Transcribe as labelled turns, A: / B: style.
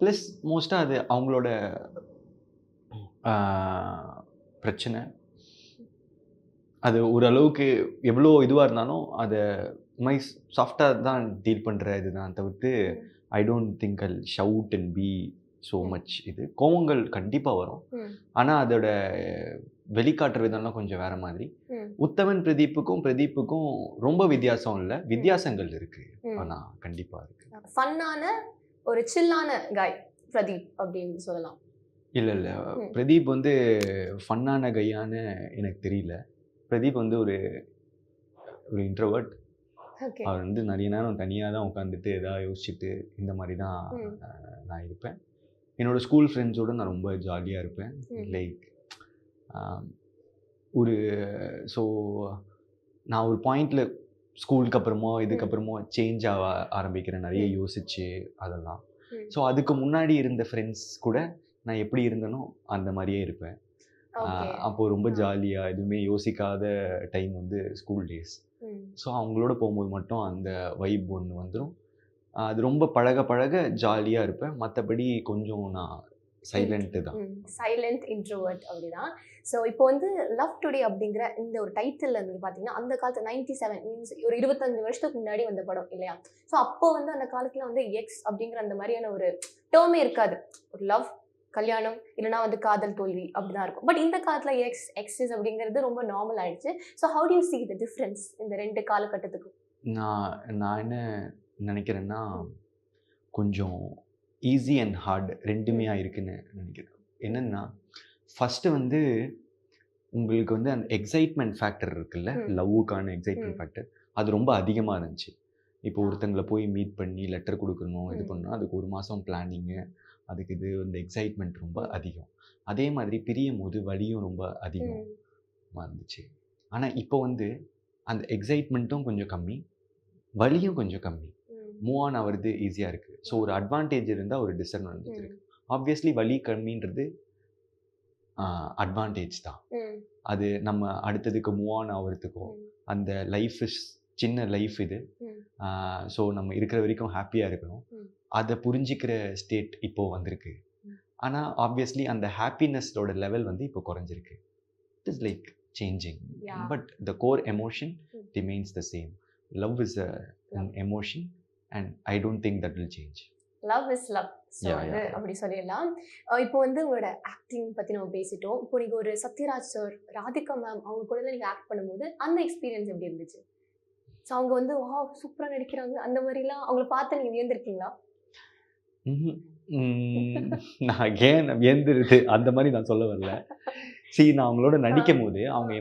A: Plus மோஸ்ட்டாக அது அவங்களோட பிரச்சனை. அது ஓரளவுக்கு எவ்வளோ இதுவாக இருந்தாலும் அதை மை சாஃப்டாக தான் டீல் பண்ணுற இதுதான் தவிர்த்து I don't think I'll shout and be so much இது. கோவங்கள் கண்டிப்பாக வரும். ஆனால் அதோட வெளிக்காட்டுற விதம்லாம் கொஞ்சம் வேற மாதிரி. உத்தமன் பிரதீப்புக்கும் பிரதீப்புக்கும் ரொம்ப வித்தியாசம் இல்லை. வித்தியாசங்கள் இருக்கு. ஆனால் கண்டிப்பாக இருக்கு.
B: ஃபன்னான ஒரு சில்லான காய் பிரதீப் அப்படின்னு சொல்லலாம்.
A: இல்லை இல்லை. பிரதீப் வந்து ஃபன்னான கையான்னு எனக்கு தெரியல. பிரதீப் வந்து ஒரு ஒரு இன்ட்ரோவர்ட் அவர் வந்து நிறைய நேரம் தனியாக தான் உட்காந்துட்டு எதாவது யோசிச்சுட்டு இந்த மாதிரி தான் நான் இருப்பேன். என்னோட ஸ்கூல் ஃப்ரெண்ட்ஸோட நான் ரொம்ப ஜாலியாக இருப்பேன். லைக் ஒரு ஸோ நான் ஒரு பாயிண்டில் ஸ்கூலுக்கு அப்புறமோ இதுக்கப்புறமோ சேஞ்ச் ஆக ஆரம்பிக்கிறேன் நிறைய. யோசிச்சு அதெல்லாம். ஸோ அதுக்கு முன்னாடி இருந்த ஃப்ரெண்ட்ஸ் கூட நான் எப்படி இருந்தேனோ அந்த மாதிரியே இருப்பேன்
B: ஓகே
A: ஆஹ் அப்போ ரொம்ப. ஜாலியாக எதுவுமே யோசிக்காத டைம் வந்து ஸ்கூல் டேஸ். ஸோ அவங்களோட போகும்போது மட்டும் அந்த வைப் ஒன்று வந்துடும் அது ரொம்ப பழக பழக ஜாலியாக இருப்பேன் மற்றபடி கொஞ்சம் நான் சைலண்ட்டு தான்.
B: சைலண்ட் இன்ட்ரோவர்ட் அப்படிதான். ஸோ இப்போ வந்து லவ் டுடே அப்படிங்கிற இந்த ஒரு டைட்டில் வந்து பார்த்தீங்கன்னா அந்த காலத்து நைன்டி செவன் மீன்ஸ் ஒரு இருபத்தஞ்சு வருஷத்துக்கு முன்னாடி வந்த படம் இல்லையா? ஸோ அப்போ வந்து அந்த காலத்தில் வந்து எக்ஸ் அப்படிங்கிற அந்த மாதிரியான ஒரு டேர்மே இருக்காது. ஒரு லவ் கல்யாணம் இல்லைனா வந்து காதல் தோல்வி அப்படிதான் இருக்கும். பட் இந்த காலத்தில் எக்ஸ் எக்ஸஸ் அப்படிங்கிறது ரொம்ப நார்மல் ஆயிடுச்சு. So how do you see the difference இந்த ரெண்டு காலகட்டத்துக்கும்?
A: நான் நான் என்ன நினைக்கிறேன்னா கொஞ்சம் ஈஸி அண்ட் ஹார்ட் ரெண்டுமே. இருக்குன்னு நினைக்கிறேன் என்னென்னா ஃபஸ்ட்டு வந்து உங்களுக்கு வந்து அந்த எக்ஸைட்மெண்ட் ஃபேக்டர் இருக்குல்ல. லவ்வுக்கான எக்ஸைட்மெண்ட். ஃபேக்டர் அது ரொம்ப அதிகமாக இருந்துச்சு இப்போ ஒருத்தங்களை போய் மீட் பண்ணி லெட்டர் கொடுக்கணும் இது. பண்ணணும் அதுக்கு ஒரு மாதம் பிளானிங்கு அதுக்கு இது இந்த எக்ஸைட்மெண்ட் ரொம்ப. அதிகம் அதே மாதிரி பிரியும் போது வலியும் ரொம்ப அதிகமாக இருந்துச்சு ஆனால் இப்போ வந்து அந்த எக்ஸைட்மெண்ட்டும் கொஞ்சம் கம்மி வலியும் கொஞ்சம் கம்மி மூவ் ஆன் ஆகிறது ஈஸியாக இருக்குது ஸோ ஒரு அட்வான்டேஜ் இருந்தால் ஒரு டிஸ்அட்வான்டேஜ் இருக்குது ஆப்வியஸ்லி வலி கம்மின்றது அட்வான்டேஜ் தான். அது நம்ம அடுத்ததுக்கு மூவ் ஆன் ஆகிறதுக்கோ அந்த லைஃப் இஸ் சின்ன லைஃப் இது. ஸோ நம்ம இருக்கிற வரைக்கும் ஹாப்பியாக இருக்கணும். அதை புரிஞ்சிக்கிற ஸ்டேட் இப்போ வந்திருக்கு. ஆனால் ஆப்வியஸ்லி அந்த ஹாப்பினஸோட லெவல் வந்து இப்போ குறைஞ்சிருக்கு. It is like changing. But the core emotion
B: hmm.
A: Remains the same love is a. Emotion and I don't think that will change
B: love is love so வந்து. அப்படி சொல்லிடலாம். இப்போ வந்து உங்களோட ஆக்டிங் பற்றி நம்ம பேசிட்டோம். இப்போ நீங்கள் ஒரு சத்யராஜ் சார் ராதிகா மேம் அவங்க கூட நீங்கள் ஆக்ட் பண்ணும்போது அந்த எக்ஸ்பீரியன்ஸ் எப்படி இருந்துச்சு? ஸோ அவங்க வந்து வா சூப்பராக நடிக்கிறாங்க. அந்த மாதிரிலாம் அவங்கள பார்த்து நீங்கள் வியந்திருக்கீங்களா?
A: நான் ஏன் வியந்துருது? அந்த மாதிரி நான் சொல்ல வரல. சரி நான் அவங்களோட நடிக்கும் போது அவங்க